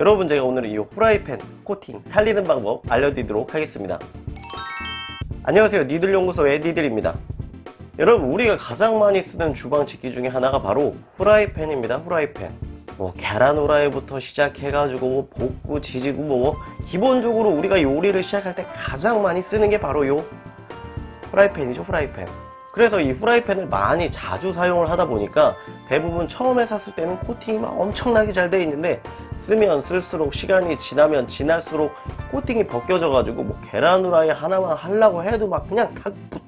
여러분 제가 오늘 이 후라이팬 코팅 살리는 방법 알려드리도록 하겠습니다. 안녕하세요. 니들 연구소의 니들입니다. 여러분 우리가 가장 많이 쓰는 주방 집기 중에 하나가 바로 후라이팬입니다. 후라이팬. 뭐 계란 후라이부터 시작해가지고 뭐 볶고 지지고 뭐 기본적으로 우리가 요리를 시작할 때 가장 많이 쓰는 게 바로 요 후라이팬이죠 후라이팬 그래서 이 후라이팬을 많이 자주 사용을 하다 보니까 대부분 처음에 샀을 때는 코팅이 막 엄청나게 잘 돼 있는데 쓰면 쓸수록 시간이 지나면 지날수록 코팅이 벗겨져 가지고 뭐 계란 후라이 하나만 하려고 해도 막 그냥 탁 붙어.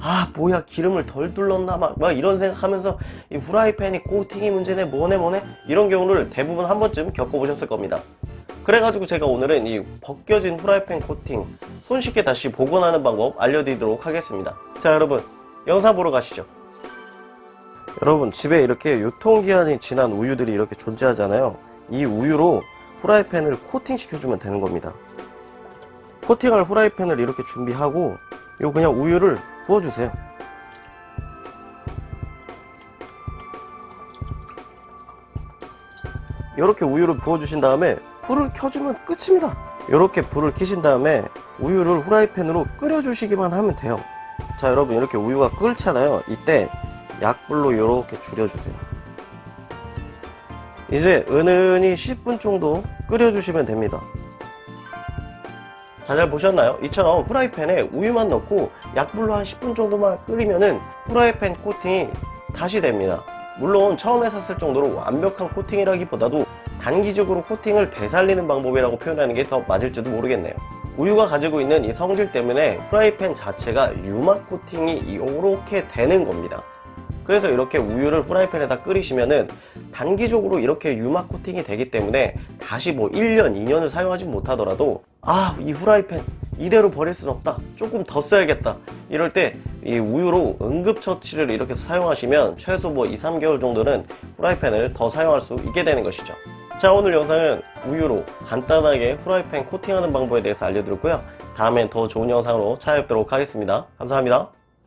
아 뭐야 기름을 덜 둘렀나 막, 막 이런 생각하면서 이 후라이팬이 코팅이 문제네 뭐네 뭐네? 이런 경우를 대부분 한 번쯤 겪어보셨을 겁니다 그래가지고 제가 오늘은 이 벗겨진 후라이팬 코팅 손쉽게 다시 복원하는 방법 알려드리도록 하겠습니다. 자 여러분 영상 보러 가시죠. 여러분 집에 이렇게 유통기한이 지난 우유들이 이렇게 존재하잖아요. 이 우유로 후라이팬을 코팅 시켜주면 되는 겁니다. 코팅할 후라이팬을 이렇게 준비하고 요 그냥 우유를 부어주세요. 이렇게 우유를 부어주신 다음에 불을 켜주면 끝입니다. 이렇게 불을 켜신 다음에 우유를 후라이팬으로 끓여주시기만 하면 돼요. 자 여러분 이렇게 우유가 끓잖아요. 이때 약불로 이렇게 줄여주세요. 이제 은은히 10분 정도 끓여주시면 됩니다. 자, 잘 보셨나요? 이처럼 후라이팬에 우유만 넣고 약불로 한 10분 정도만 끓이면은 후라이팬 코팅이 다시 됩니다. 물론 처음에 샀을 정도로 완벽한 코팅이라기보다도 단기적으로 코팅을 되살리는 방법이라고 표현하는 게 더 맞을지도 모르겠네요. 우유가 가지고 있는 이 성질 때문에 후라이팬 자체가 유막 코팅이 이렇게 되는 겁니다. 그래서 이렇게 우유를 후라이팬에다 끓이시면은 단기적으로 이렇게 유막 코팅이 되기 때문에 다시 뭐 1년, 2년을 사용하지 못하더라도 아, 이 후라이팬 이대로 버릴 순 없다. 조금 더 써야겠다. 이럴 때 이 우유로 응급처치를 이렇게 사용하시면 최소 뭐 2, 3개월 정도는 후라이팬을 더 사용할 수 있게 되는 것이죠. 자, 오늘 영상은 우유로 간단하게 후라이팬 코팅하는 방법에 대해서 알려드렸고요. 다음엔 더 좋은 영상으로 찾아뵙도록 하겠습니다. 감사합니다.